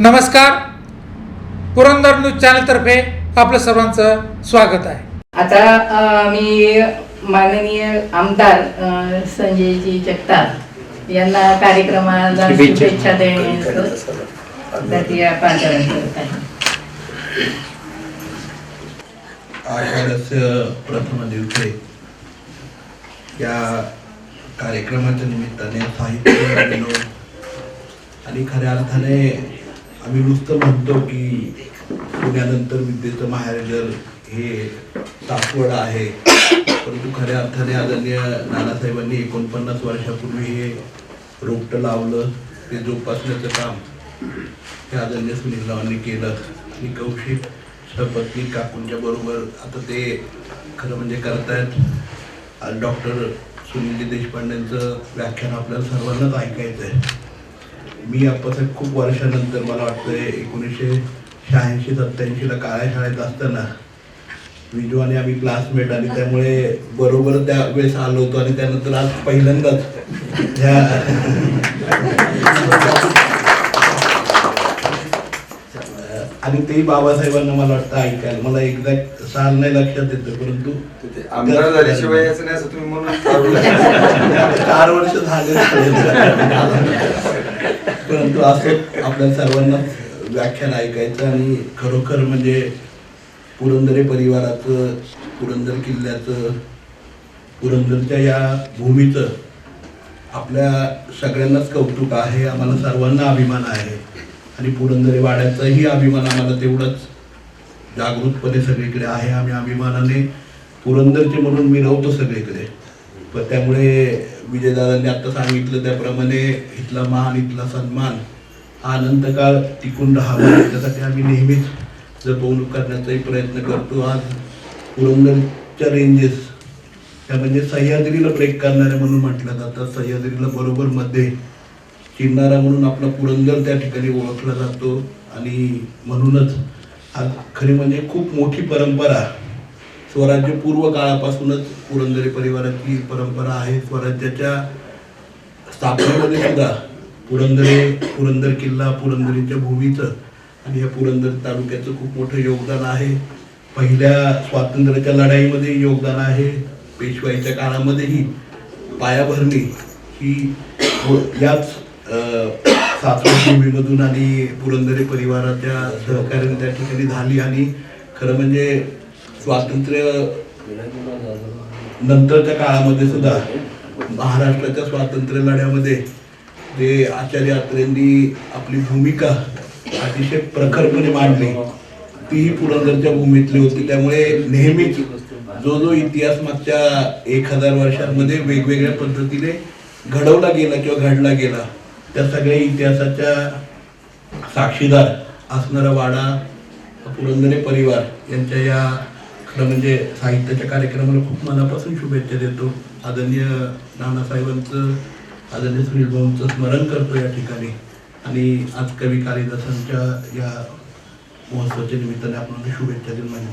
नमस्कार. पुरंदर न्यूज चॅनलतर्फे आपलं सर्वांचं स्वागत आहे. आता मी माननीय आमदार संजयजी जगताप यांना कार्यक्रमाला शुभेच्छा. आहे. आषाढस्य प्रथम दिवसे या कार्यक्रमाच्या निमित्ताने साहित्य आणि खऱ्या अर्थाने आम्ही नुसतं म्हणतो की पुण्यानंतर विद्येचं माहेरघर हे सासवड आहे. परंतु खऱ्या अर्थाने आदरणीय नानासाहेबांनी एकोणपन्नास वर्षापूर्वी हे रोपटं लावलं ते जोपासण्याचं काम हे आदरणीय सुनीलरावांनी केलं. आणि कौशिक सपत्नी काकूंच्या बरोबर आता ते खरं म्हणजे करतायत. डॉक्टर सुनील देशपांडेंचं व्याख्यान आपल्याला सर्वांनाच ऐकायचं आहे मी आप्पासाहेब खूप वर्षानंतर मला वाटतं एकोणीसशे शहाऐंशी सत्याऐंशीला काळ्या शाळेत असताना विजू आणि आम्ही क्लासमेट आणि त्यामुळे बरोबर त्या वेळेस आलो होतो आणि त्यानंतर आज पहिल्यांदाच ह्या आणि तेही बाबासाहेबांना मला वाटतं ऐकायला मला एक्झॅक्ट साल नाही लक्षात येतं परंतु ते आमदार झाल्याशिवाय याचं नाही असं तुम्ही म्हणून. चार वर्ष झाले परंतु असं आपल्या सर्वांना व्याख्यान ऐकायचं आणि खरोखर म्हणजे पुरंदरे परिवाराचं पुरंदर किल्ल्याचं पुरंदरच्या या भूमीचं आपल्या सगळ्यांनाच कौतुक आहे आम्हाला सर्वांना अभिमान आहे. आणि पुरंदरे वाड्याचाही अभिमान आम्हाला तेवढाच जागृतपणे सगळीकडे आहे. आम्ही अभिमानाने पुरंदरचे म्हणून मिरवतो सगळीकडे. पण त्यामुळे विजयदादांनी आत्ता सांगितलं त्याप्रमाणे इथला मान इथला सन्मान हा अनंतकाळ टिकून राहावा. याच्यासाठी आम्ही नेहमीच जपवणूक करण्याचाही प्रयत्न करतो. आज पुरंदरच्या रेंजेस त्या म्हणजे सह्याद्रीला ब्रेक करणारे म्हणून म्हटलं जातं. सह्याद्रीला बरोबर मध्ये चिडणारा म्हणून आपला पुरंदर त्या ठिकाणी ओळखला जातो. आणि म्हणूनच आज खरी म्हणजे खूप मोठी परंपरा स्वराज्य पूर्व काळापासूनच पुरंदरे परिवाराची परंपरा आहे. स्वराज्याच्या स्थापनेमध्ये सुद्धा पुरंदरे पुरंदर किल्ला पुरंदरीच्या भूमीचं आणि या पुरंदर तालुक्याचं खूप मोठं योगदान आहे. पहिल्या स्वातंत्र्याच्या लढाईमध्ये योगदान आहे. पेशवाईच्या काळामध्येही पायाभरणी ही हो, याच अं, सातवा भूमीमधून आणि पुरंदरे परिवाराच्या सहकार्याने त्या ठिकाणी झाली आणि खरं म्हणजे स्वातंत्र्य नंतरच्या काळामध्ये सुद्धा महाराष्ट्राच्या स्वातंत्र्य लढ्यामध्ये जे आचार्य अत्रेंनी आपली भूमिका अतिशय प्रखरपणे मांडली तीही पुरंदरच्या भूमीतली होती. त्यामुळे नेहमीच जो जो इतिहास मागच्या एक हजार वर्षांमध्ये वेगवेगळ्या पद्धतीने घडवला गेला किंवा घडला गेला त्या सगळ्या इतिहासाच्या साक्षीदार असणारा वाडा पुरंदरे परिवार यांच्या या खरं म्हणजे साहित्याच्या कार्यक्रमाला खूप मनापासून शुभेच्छा देतो. आदरणीय नानासाहेबांचं आदरणीय सुनील भाऊंचं स्मरण करतो या ठिकाणी. आणि आज कवी कालिदासांच्या या महोत्सवाच्या निमित्ताने आपण शुभेच्छा देऊन माझी